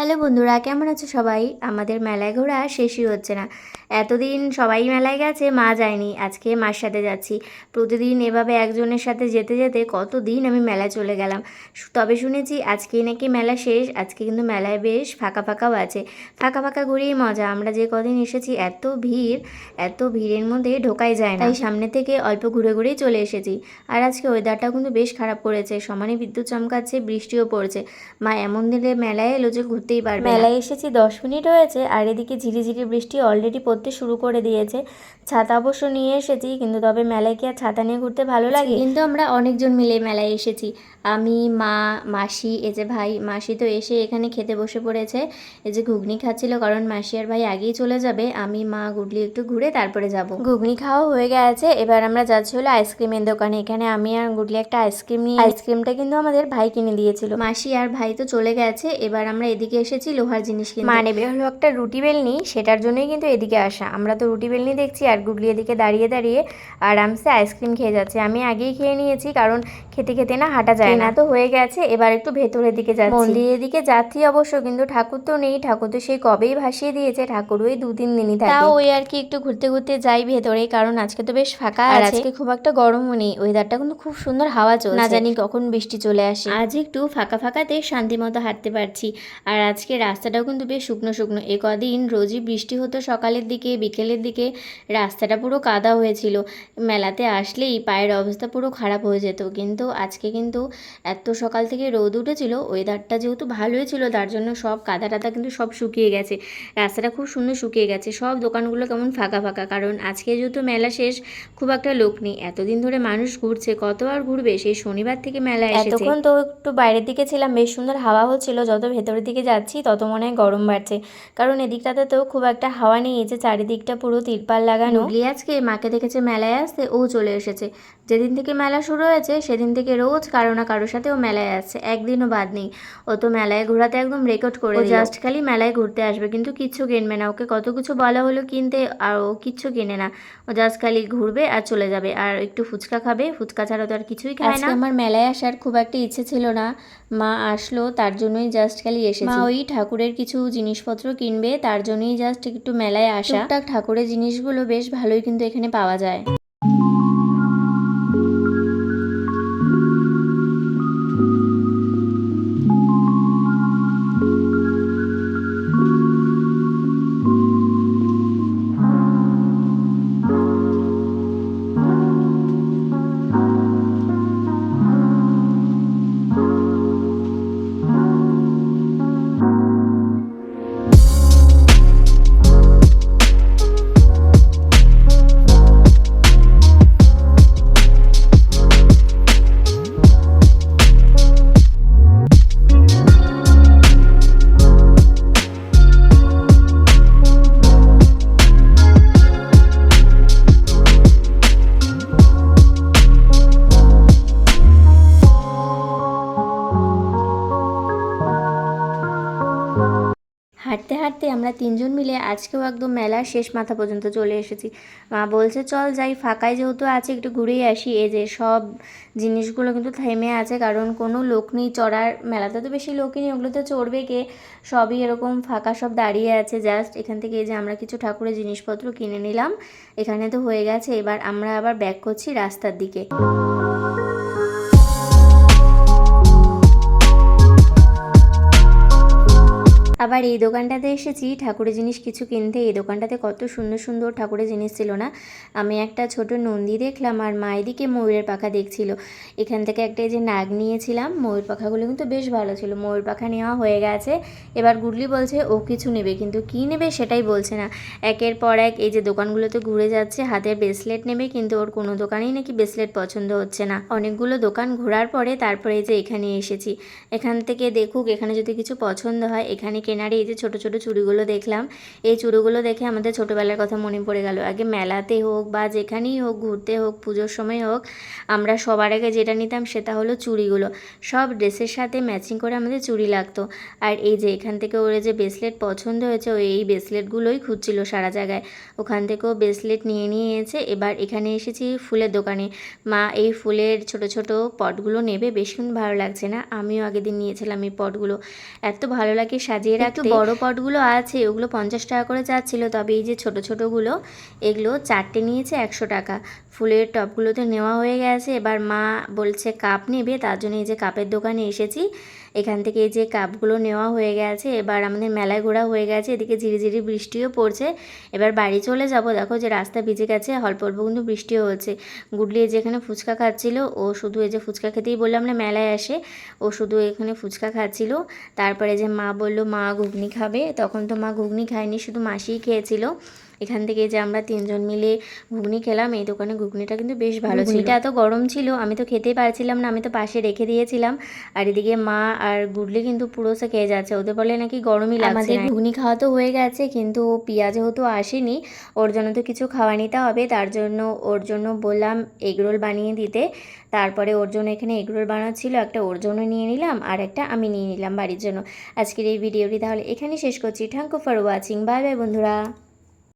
Hello বন্ধুরা, কেমন আছো সবাই? আমাদের মেলায় ঘোরা শেষই হচ্ছে না। এতদিন সবাই মেলায় গেছে, মা যায়নি। আজকে মার সাথে যাচ্ছি। প্রতিদিন এভাবে একজনের সাথে যেতে যেতে কত দিন আমি মেলায় চলে গেলাম। তবে শুনেছি আজকে নাকি মেলা শেষ, আজকে কিন্তু মেলায় বেশ ফাঁকা ফাঁকাও আছে। ফাঁকা ফাঁকা ঘুরেই মজা। আমরা যে কদিন এসেছি, এত ভিড়, এত ভিড়ের মধ্যে ঢোকাই যায় না। তাই সামনে থেকে অল্প ঘুরে ঘুরেই চলে এসেছি। আর আজকে ওয়েদারটাও কিন্তু বেশ খারাপ করেছে। সমানে বিদ্যুৎ চমকাচ্ছে, বৃষ্টিও পড়ছে। মা এমন দিনে মেলায় এলো যে ঘুরতেই পারবে মেলায় এসেছি দশ মিনিট হয়েছে আর এদিকে ঝিরিঝিরি বৃষ্টি অলরেডি পড়তে শুরু করে দিয়েছে। ছাতা অবশ্য নিয়ে এসেছি কিন্তু তবে মেলায় কি আর ছাতা নিয়ে ঘুরতে ভালো লাগে? কিন্তু আমরা অনেকজন মিলে মেলায় এসেছি। আমি মা মাসি এই যে ভাই মাসি তো এসে এখানে খেতে বসে পড়েছে। এই যে ঘুগনি খাচ্ছিল কারণ মাসি আর ভাই আগেই চলে যাবে। আমি মা গুডলি একটু ঘুরে তারপরে যাব। ঘুগনি খাওয়া হয়ে গেছে এবার আমরা যাচ্ছি হলো আইসক্রিমের দোকানে। এখানে আমি আর গুডলি একটা আইসক্রিম নিয়ে আইসক্রিমটা কিন্তু আমাদের ভাই কিনে দিয়েছিল। মাসি আর ভাই তো চলে গেছে এবার আমরা এদিকে এসেছি লোহার জিনিস কিনতে। মা নেবে হলো একটা রুটি বেলনি সেটার জন্যই কিন্তু এদিকে আসা। আমরা তো রুটি বেলনি দেখছি আর গুগলি এদিকে দাঁড়িয়ে দাঁড়িয়ে আরামসে আইসক্রিম খেয়ে যাচ্ছে। আমি আগেই খেয়ে নিয়েছি কারণ খেতে খেতে না হাঁটা যায় না। তো হয়ে গেছে এবার একটু ভেতরের দিকে যাচ্ছি। মন্দিরের দিকে যাচ্ছি অবশ্য কিন্তু ঠাকুর তো নেই। ঠাকুর তো সেই কবেই ভাসিয়ে দিয়েছে ঠাকুর ওই দু তিন দিনই থাকে। তাও ওই আর কি একটু ঘুরতে ঘুরতে যাই ভেতরে কারণ আজকে তো বেশ ফাঁকা আর আজকে খুব একটা গরমও নেই ওয়েদারটা কিন্তু খুব সুন্দর হাওয়া চলছে। না জানি কখন বৃষ্টি চলে আসে। আজ একটু ফাঁকা ফাঁকাতে শান্তি মতো হাঁটতে পারছি। আর আজকে রাস্তাটাও কিন্তু বেশ শুকনো শুকনো। এ কদিন রোজই বৃষ্টি হতো সকালের দিকে, বিকেলের দিকে। রাস্তাটা পুরো কাদা হয়েছিল। মেলাতে আসলেই পায়ের অবস্থা পুরো খারাপ হয়ে যেত। কিন্তু আজকে কিন্তু এত সকাল থেকে রোদ উঠেছিল ওয়েদারটা যেহেতু ভালোই ছিল, তার জন্য সব কাদা টাদা কিন্তু সব শুকিয়ে গেছে। রাস্তাটা খুব সুন্দর শুকিয়ে গেছে। সব দোকানগুলো কেমন ফাঁকা ফাঁকা, কারণ আজকে যেহেতু মেলা শেষ, খুব একটা লোক নেই। এতদিন ধরে মানুষ ঘুরছে, কত আর ঘুরবে? সেই শনিবার থেকে মেলা এসেছে। এতক্ষণ তো একটু বাইরের দিকে ছিলাম, বেশ সুন্দর হাওয়া হচ্ছিল, যত ভেতরের দিকে যাচ্ছি তত মনে হয় গরম বাড়ছে। কারণ এদিকটাতে তো খুব একটা হাওয়া নেই এই যে চারিদিকটা পুরো তিরপাল লাগানো। আজকে মাকে দেখেছে মেলায় আসতে ও চলে এসেছে। যেদিন থেকে মেলা শুরু হয়েছে সেদিন থেকে রোজ কারও না কারোর সাথে ও মেলায় আসছে একদিনও বাদ নেই। ও তো মেলায় ঘোরাতে একদম রেকর্ড করে জাস্ট খালি মেলায় ঘুরতে আসবে কিন্তু কিচ্ছু কিনবে না। ওকে কত কিছু বলা হলো কিনতে আর ও কিচ্ছু কিনে না। ও জাস্ট খালি ঘুরবে আর চলে যাবে। আর একটু ফুচকা খাবে ফুচকা ছাড়া তো আর কিছুই খায় না। আমার মেলায় আসার খুব একটা ইচ্ছে ছিল না। মা আসলো তার জন্যই জাস্ট খালি এসে মা ওই ঠাকুরের কিছু জিনিসপত্র কিনবে তার জন্যই জাস্ট একটু মেলায় আসা। টুকটাক ঠাকুরের জিনিসগুলো বেশ ভালোই কিন্তু এখানে পাওয়া যায়। আমরা তিনজন মিলে আজকেও একদম মেলার শেষ মাথা পর্যন্ত চলে এসেছি। মা বলছে, চল যাই ফাঁকায় যেহেতু আছে, একটু ঘুরেই আসি। এই যে সব জিনিসগুলো কিন্তু থেমে আছে, কারণ কোনো লোক নেই চড়ার মেলাতে। তো বেশি লোকই নেই, ওগুলোতে চড়বে কে? সবই এরকম ফাঁকা সব দাঁড়িয়ে আছে। জাস্ট এখান থেকে এই যে আমরা কিছু ঠাকুরের জিনিসপত্র কিনে নিলাম। এখানে তো হয়ে গেছে, এবার আমরা আবার ব্যাক করছি রাস্তার দিকে। আবার এই দোকানটাতে এসেছি, ঠাকুরের জিনিস কিছু কিনতে। এই দোকানটাতে কত সুন্দর সুন্দর ঠাকুরের জিনিস ছিল না? আমি একটা ছোট নন্দী দেখলাম আর মা এদিকে ময়ূরের পাখা দেখছিল। এখান থেকে একটা এই যে নাগ নিয়েছিলাম, ময়ূর পাখাগুলো কিন্তু বেশ ভালো ছিল। ময়ূর পাখা নেওয়া হয়ে গেছে। এবার গুডলি বলছে, ও কিছু নেবে। কিন্তু কি নেবে সেটাই বলছে না। একের পর এক এই যে দোকানগুলোতে ঘুরে যাচ্ছে হাতের ব্রেসলেট নেবে, কিন্তু ওর কোনো দোকানেই নাকি ব্রেসলেট পছন্দ হচ্ছে না। অনেকগুলো দোকান ঘোরার পরে তারপরে এই যে এখানে এসেছি। এখান থেকে দেখুক, এখানে যদি কিছু পছন্দ হয়, এখানে কেনারে এই যে ছোট ছোট চুড়িগুলো দেখলাম, এই চুড়িগুলো দেখে আমাদের ছোটোবেলার কথা মনে পড়ে গেল। আগে মেলাতে হোক বা যেখানেই হোক, ঘুরতে হোক, পুজোর সময় হোক, আমরা সবার আগে যেটা নিতাম সেটা হলো চুড়িগুলো। সব ড্রেসের সাথে ম্যাচিং করে আমাদের চুড়ি লাগতো। আর এই যে এখান থেকে ওর যে ব্রেসলেট পছন্দ হয়েছে ও এই ব্রেসলেটগুলোই খুঁজছিল সারা জায়গায়। ওখান থেকেও ব্রেসলেট নিয়ে নিয়ে এসে এবার এখানে এসেছি ফুলের দোকানে। মা এই ফুলের ছোট ছোট পটগুলো নেবে, বেশ কিন্তু ভালো লাগছে না। আমিও আগের দিন নিয়েছিলাম এই পটগুলো। এত ভালো লাগে সাজিয়ে একটু বড় পটগুলো আছে ওগুলো পঞ্চাশ টাকা করে চাচ্ছিল তবে এই যে ছোট ছোটোগুলো এগুলো চারটে নিয়েছে একশো টাকা। ফুলের টপগুলো তো নেওয়া হয়ে গেছে এবার মা বলছে কাপ নেবে? তার জন্য এই যে কাপের দোকানে এসেছি। এখান থেকে এই যে কাপগুলো নেওয়া হয়ে গেছে এবার আমাদের মেলায় ঘোরা হয়ে গেছে এদিকে ঝিরিঝিরি বৃষ্টিও পড়ছে। এবার বাড়ি চলে যাব দেখো যে রাস্তা ভিজে গেছে অল্প অল্প কিন্তু বৃষ্টিও হচ্ছে। গুডলি এই যে এখানে ফুচকা খাচ্ছিল ও শুধু এই যে ফুচকা খেতেই বললাম না মেলায় আসে ও শুধু এখানে ফুচকা খাচ্ছিল। তারপরে যে মা বলল মা ঘুগনি খাবে তখন তো মা ঘুগনি খায়নি শুধু মাসিই খেয়েছিল। এখান থেকে যে আমরা তিনজন মিলে ঘুগনি খেলাম এই দোকানে ঘুগনিটা কিন্তু বেশ ভালো ছিল। এটা এত গরম ছিল আমি তো খেতেই পারছিলাম না আমি তো পাশে রেখে দিয়েছিলাম। আর এদিকে মা আর গুডলি কিন্তু পুরো সে খেয়ে যাচ্ছে ওদের বলে নাকি গরমই লাগছে। আমাদের ঘুগনি খাওয়া তো হয়ে গেছে কিন্তু পিয়া যেহেতু আসেনি ওর জন্য তো কিছু খাওয়া নিতে হবে তার জন্য ওর জন্য বললাম এগরোল বানিয়ে দিতে। তারপরে ওর জন্য এখানে এগরোল বানাচ্ছিল একটা ওর জন্য নিয়ে নিলাম আর একটা আমি নিয়ে নিলাম বাড়ির জন্য। আজকের এই ভিডিওটি তাহলে এখানে শেষ করছি। Thank you for watching bye bye বন্ধুরা।